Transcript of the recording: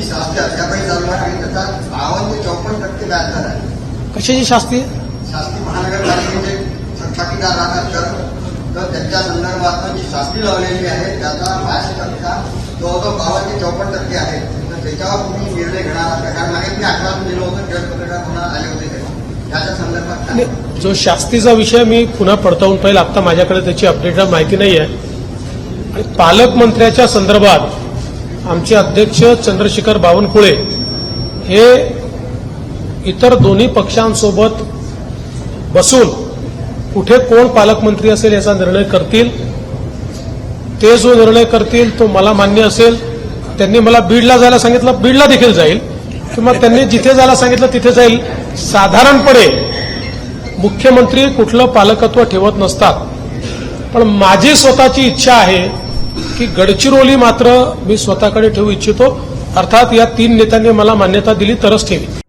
जी शास्ती अद्यापही चालू आहे आणि त्याचा बावन्न ते चौपन्न टक्के व्याज दर आहे. कशाची शास्ती? शास्ती महानगरपालिकेचे थकबाकीदार राहतात तर तर त्यांच्या संदर्भात जी शास्ती लावलेली आहे त्याचा बावीस टक्का जवळजवळ बावन्न ते चौपन्न टक्के आहे. तर त्याच्यावर तुम्ही निर्णय घेणार का? कारण मागे मी आठवण दिलं होतं जज पत्रकार होणार आले होते त्याच्या संदर्भात? आणि जो शास्तीचा विषय मी पुन्हा पडताळून पाहिजे आता माझ्याकडे त्याची अपडेटेड माहिती नाही आहे आणि पालकमंत्र्याच्या संदर्भात आमचे अध्यक्ष चंद्रशेखर बावनकुळे हे इतर दोन्ही पक्षांसोबत बसून कुठे कोण पालकमंत्री असेल याचा निर्णय करतील ते जो निर्णय करतील तो मला मान्य असेल. त्यांनी मला बीडला जायला सांगितलं बीडला देखील जाईल. किंवा त्यांनी जिथे जायला सांगितलं तिथे जाईल. साधारणपणे मुख्यमंत्री कुठलं पालकत्व ठेवत नसतात. पण माझी स्वतःची इच्छा आहे की गडचिरोली मात्र मी स्वतःकडे ठेवू इच्छितो. अर्थात या तीन नेत्यांनी मला मान्यता दिली तरच ठेवी